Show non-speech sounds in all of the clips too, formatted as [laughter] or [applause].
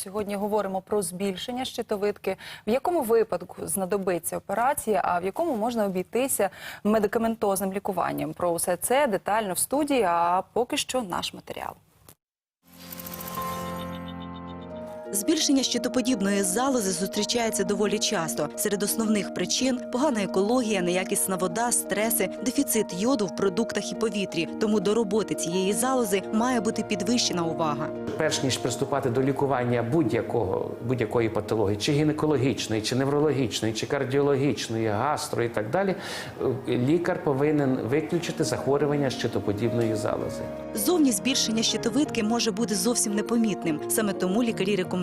сьогодні говоримо про збільшення щитовидки. В якому випадку знадобиться операція, а в якому можна обійтися медикаментозним лікуванням? Про усе це детально в студії. А поки що наш матеріал. Збільшення щитоподібної залози зустрічається доволі часто. Серед основних причин погана екологія, неякісна вода, стреси, дефіцит йоду в продуктах і повітрі. Тому до роботи цієї залози має бути підвищена увага. Перш ніж приступати до лікування будь-якого будь-якої патології, чи гінекологічної, чи неврологічної, чи кардіологічної, гастро і так далі, лікар повинен виключити захворювання щитоподібної залози. Зовні збільшення щитовидки може бути зовсім непомітним. Саме тому лікарі рекомендують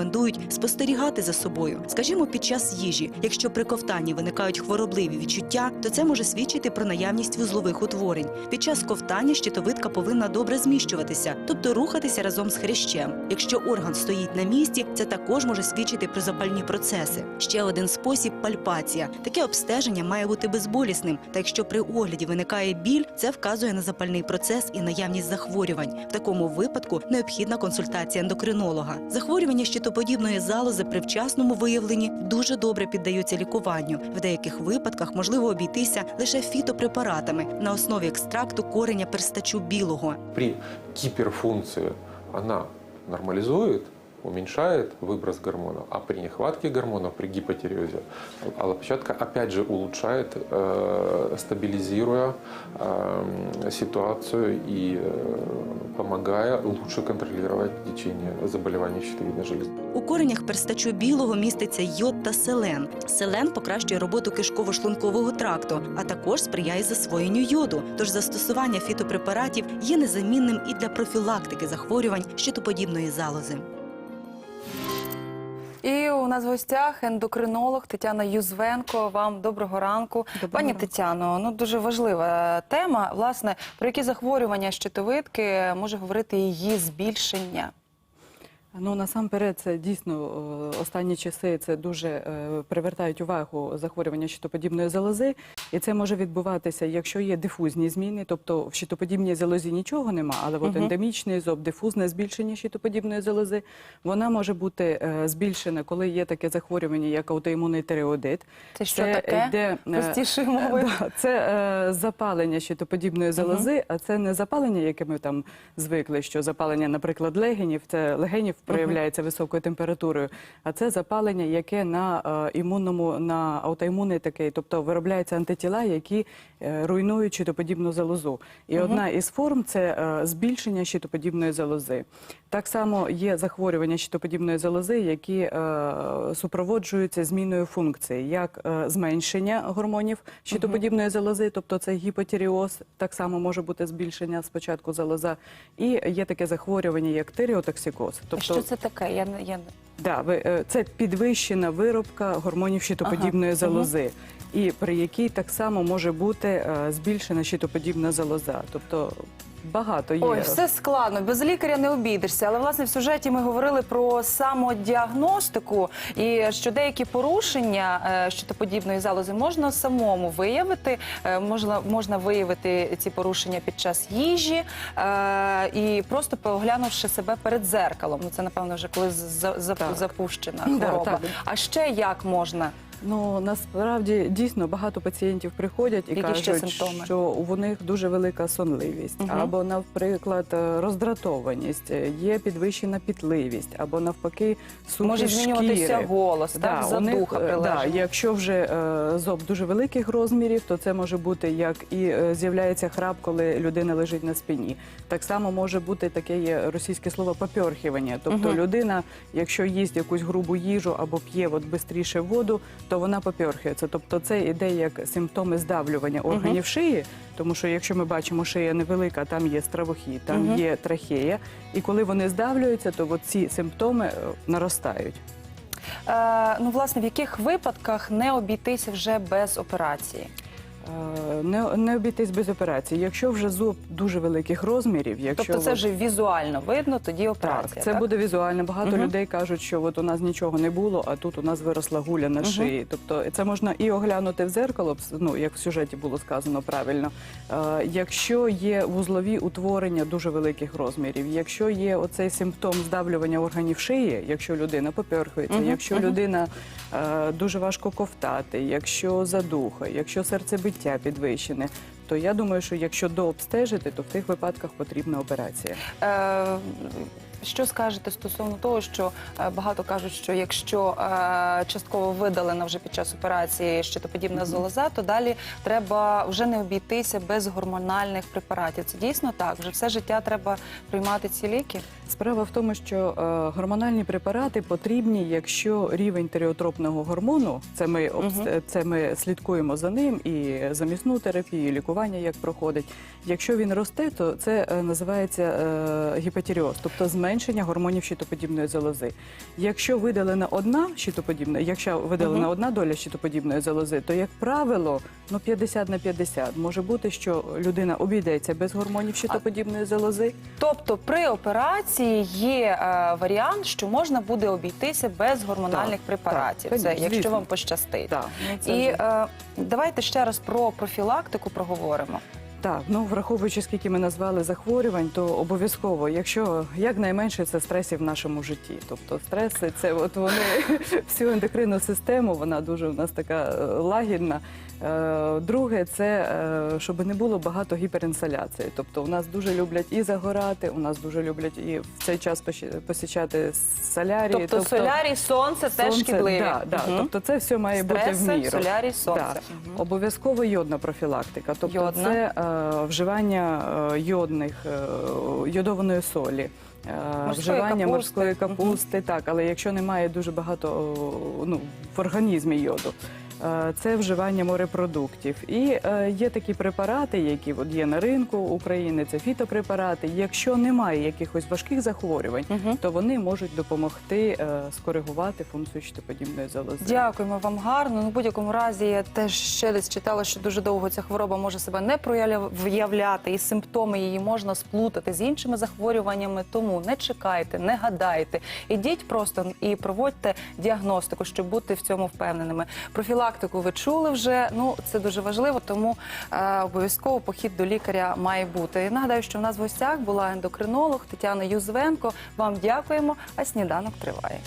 спостерігати за собою. Скажімо, під час їжі, якщо при ковтанні виникають хворобливі відчуття, то це може свідчити про наявність вузлових утворень. Під час ковтання щитовидка повинна добре зміщуватися, тобто рухатися разом з хрящем. Якщо орган стоїть на місці, це також може свідчити про запальні процеси. Ще один спосіб пальпація. Таке обстеження має бути безболісним. Та якщо при огляді виникає біль, це вказує на запальний процес і наявність захворювань. В такому випадку необхідна консультація ендокринолога. Захворювання щитоподібної залози при вчасному виявленні дуже добре піддаються лікуванню. В деяких випадках можливо обійтися лише фітопрепаратами на основі екстракту кореня перстачу білого. при гіперфункції вона нормализует, уменьшает выброс гормонов, а при нехватке гормонов, при гипотиреозе, аллопечатка опять же улучшает, э, стабилизируя э, ситуацию и э, помогая лучше контролировать течение заболеваний щитовидной железы. У коренях перстачу білого міститься йод та селен. Селен покращує роботу кишково-шлункового тракту, а також сприяє засвоєнню йоду. Тож застосування фітопрепаратів є незамінним і для профілактики захворювань щитоподібної залози. І у нас в гостях ендокринолог Тетяна Юзвенко. Вам доброго ранку, пані Тетяно. Ну дуже важлива тема. Власне, про які захворювання щитовидки може говорити її збільшення? Ну насамперед, це дійсно останні часи це дуже е, привертають увагу захворювання щитоподібної залози, і це може відбуватися, якщо є дифузні зміни, тобто в щитоподібній залозі нічого нема, але от ендемічний зоб, дифузне збільшення щитоподібної залози, вона може бути е, збільшена, коли є таке захворювання, як аутоімунний тиреодит. Це що таке? йде, е, Простішою мовою. Да, це запалення щитоподібної залози, а це не запалення, яке ми там звикли, що запалення, наприклад, легенів, це легенів проявляється високою температурою, а це запалення, яке на е, імунному, на аутоімунний такий, тобто виробляються антитіла, які е, руйнують щитоподібну залозу. І одна із форм це е, збільшення щитоподібної залози. Так само є захворювання щитоподібної залози, які супроводжуються зміною функції, як зменшення гормонів щитоподібної залози, тобто це гіпотіріоз, так само може бути збільшення спочатку залоза, і є таке захворювання, як тиріотоксикоз. Тобто, Що це таке? Я не я не- Да, ви, е, це підвищена виробка гормонів щитоподібної Ага, залози, і при якій так само може бути е, збільшена щитоподібна залоза. Тобто багато є. Ой, все складно, без лікаря не обійдешся. Але власне в сюжеті ми говорили про самодіагностику і що деякі порушення е, щитоподібної залози можна самому виявити. Е, Можна, можна виявити ці порушення під час їжі е, і просто поглянувши себе перед зеркалом. Ну це напевно вже коли запущена Да, хвороба. А ще як можна? Ну насправді дійсно багато пацієнтів приходять і Які ще кажуть, симптоми? що у них дуже велика сонливість, Мгм. або, наприклад, е, роздратованість, е, є підвищена пітливість, або навпаки, сухі Може змінюватися шкіри. голос, так, у них, задуха е, да, прилежна. якщо вже е, зоб дуже великих розмірів, то це може бути як і е, з'являється храп, коли людина лежить на спині. Так само може бути таке є російське слово попьорхівання. Тобто Мгм. людина, якщо їсть якусь грубу їжу або п'є от бистріше воду, то вона попьорхується. Тобто це іде як симптоми здавлювання органів шиї, тому що якщо ми бачимо, шия невелика, там є стравохід, там є трахея, і коли вони здавлюються, то ці симптоми е, наростають. Е, ну, власне, в яких випадках не обійтися вже без операції? Е, Не, не обійтись без операції. Якщо вже зуб дуже великих розмірів, якщо Тобто це от- вже візуально видно, тоді так, це так? буде візуально. Багато Мгм. людей кажуть, що от у нас нічого не було, а тут у нас виросла гуля на шиї. Тобто це можна і оглянути в зеркало, ну як в сюжеті було сказано правильно. Е, якщо є вузлові утворення дуже великих розмірів, якщо є оцей симптом здавлювання органів шиї, якщо людина поперхується, Мгм, якщо мгм. людина е, дуже важко ковтати, якщо задуха, якщо серцебиття підвищене. То я думаю, що якщо дообстежити, то в тих випадках потрібна операція. Е, Що скажете стосовно того, що е, багато кажуть, що якщо е, частково видалена вже під час операції щитоподібна залоза, то далі треба вже не обійтися без гормональних препаратів. Це дійсно так. Вже все життя треба приймати ці ліки. Справа в тому, що е, гормональні препарати потрібні, якщо рівень тиреотропного гормону, це ми обс- це ми слідкуємо за ним, і замісну терапію, і лікування як проходить. Якщо він росте, то це е, називається е, гіпотіріоз, тобто зменшення гормонів щитоподібної залози. Якщо видалена одна щитоподібна, якщо видалена Мгм. одна доля щитоподібної залози, то як правило, ну 50 на 50. може бути, що людина обійдеться без гормонів щитоподібної залози. Тобто при операції є е, варіант, що можна буде обійтися без гормональних Так, препаратів. так, Це звісно. якщо вам пощастить. Так, ну, І е, давайте ще раз про профілактику проговоримо. Так, ну враховуючи, скільки ми назвали захворювань, то обов'язково, якщо якнайменше це стресів в нашому житті. Тобто стреси, це от вони [laughs] всю ендокринну систему, вона дуже у нас така е, лагідна. Е, Друге, це е, щоб не було багато гіперінсоляції. Тобто у нас дуже люблять і загорати, у нас дуже люблять і в цей час посі- посічати солярії. Тобто, солярій, сонце, теж шкідливі. Да, да. Мгм. Тобто це все має бути в Стреси, міру. солярій, сонце. Да. Мгм. Обов'язково йодна профілактика. Тобто Йодна. це вживання е, йодних, е, йодованої солі. е, Морської вживання капусти. морської капусти, так, але якщо немає дуже багато ну, в організмі йоду, е, це вживання морепродуктів. І е, є такі препарати, які от є на ринку України, це фітопрепарати. Якщо немає якихось важких захворювань, Мгм. то вони можуть допомогти е, скоригувати функцію щитоподібної залози. Дякуємо вам гарно. Ну, в будь-якому разі я теж ще десь читала, що дуже довго ця хвороба може себе не проявляти, і симптоми її можна сплутати з іншими захворюваннями. Тому не чекайте, не гадайте. Ідіть просто і проводьте діагностику, щоб бути в цьому впевненими. Профілактику ви чули вже. Ну це дуже важливо, тому е, обов'язково похід до лікаря має бути. І нагадаю, що в нас в гостях була ендокринолог Тетяна Юзвенко. Вам дякуємо. А сніданок триває.